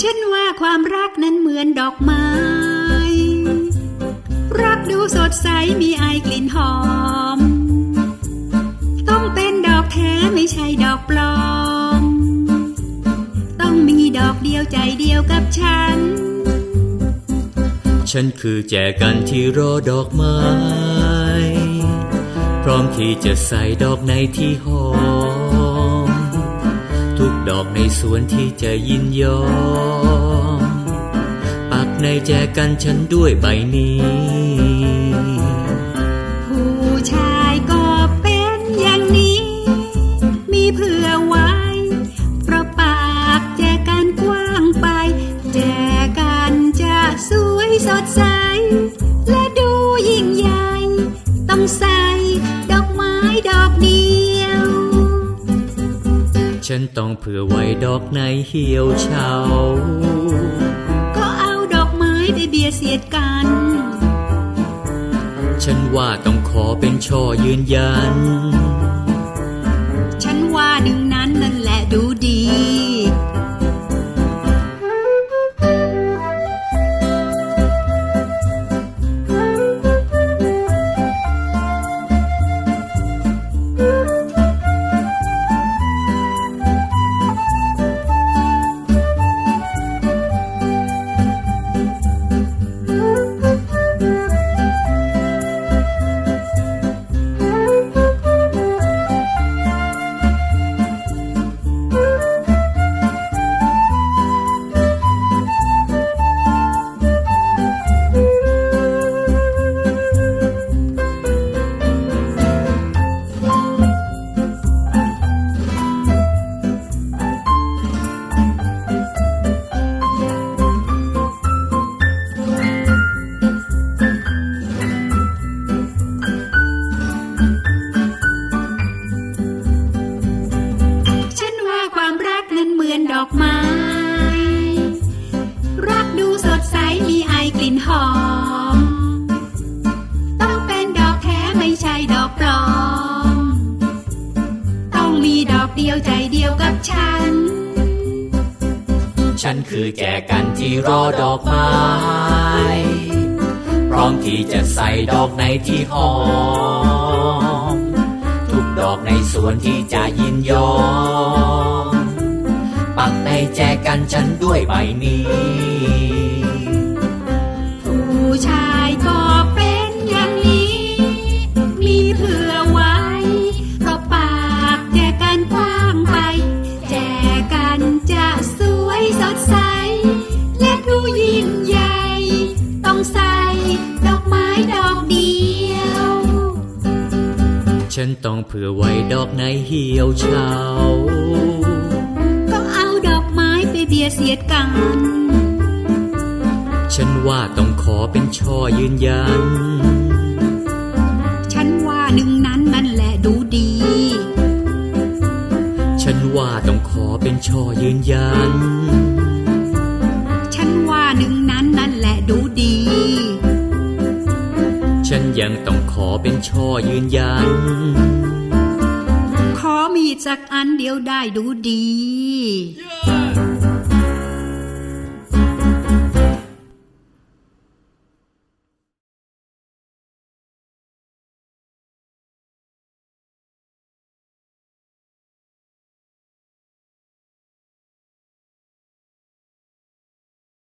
ฉันว่าความรักนั้นเหมือนดอกไม้ รักดูสดใสมีไอกลิ่นหอม ต้องเป็นดอกแท้ไม่ใช่ดอกปลอม ต้องมีดอกเดียวใจเดียวกับฉัน ฉันคือแจกันที่รอดอกไม้ พร้อมที่จะใส่ดอกในที่หอม ทุกดอกในสวนที่จะยินยอม ปักในแจกันฉันด้วยใบนี้ ผู้ชายก็เป็นอย่างนี้ มีเผื่อไว้ เพราะปากแจกันกว้างไป แจกันจะสวยสดใส และดูยิ่งใหญ่ ต้องใส่ดอก ฉันต้องเผื่อไว้ดอกในเหี่ยวเฉาก็เอาดอกไม้ไปเบียดเสียดกัน ฉันว่าต้องขอเป็นช่อยืนยัน ฉันว่าดึงนั้นนั่นแหละดูดี อกไม้ รักดูสดใสมีไอกลิ่นหอม ต้องเป็นดอกแท้ไม่ใช่ดอกปลอม ต้องมีดอกเดียวใจเดียวกับฉัน ฉันคือแจกันที่รอดอกไม้ พร้อมที่จะใส่ดอกในที่หอม ทุกดอกในสวนที่จะยินยอม แจกันฉันด้วยใบนี้ ผู้ชายก็เป็นอย่างนี้ มีเผื่อไว้เพราะปากแจกันกว้างไป แจกันจะสวยสดใส และดูยิ่งใหญ่ ต้องใส่ดอกไม้ดอกเดียว ฉันต้องเผื่อไว้ดอกในเหี่ยวเฉา ฉันว่าต้องขอเป็นช่อยืนยัน ฉันว่าหนึ่งนั้นนั่นแหละดูดี ฉันว่าต้องขอเป็นช่อยืนยัน ฉันว่าหนึ่งนั้นนั่นแหละดูดี ฉันยังต้องขอเป็นช่อยืนยัน ขอมีดสักอันเดียวได้ดูดี Yeah!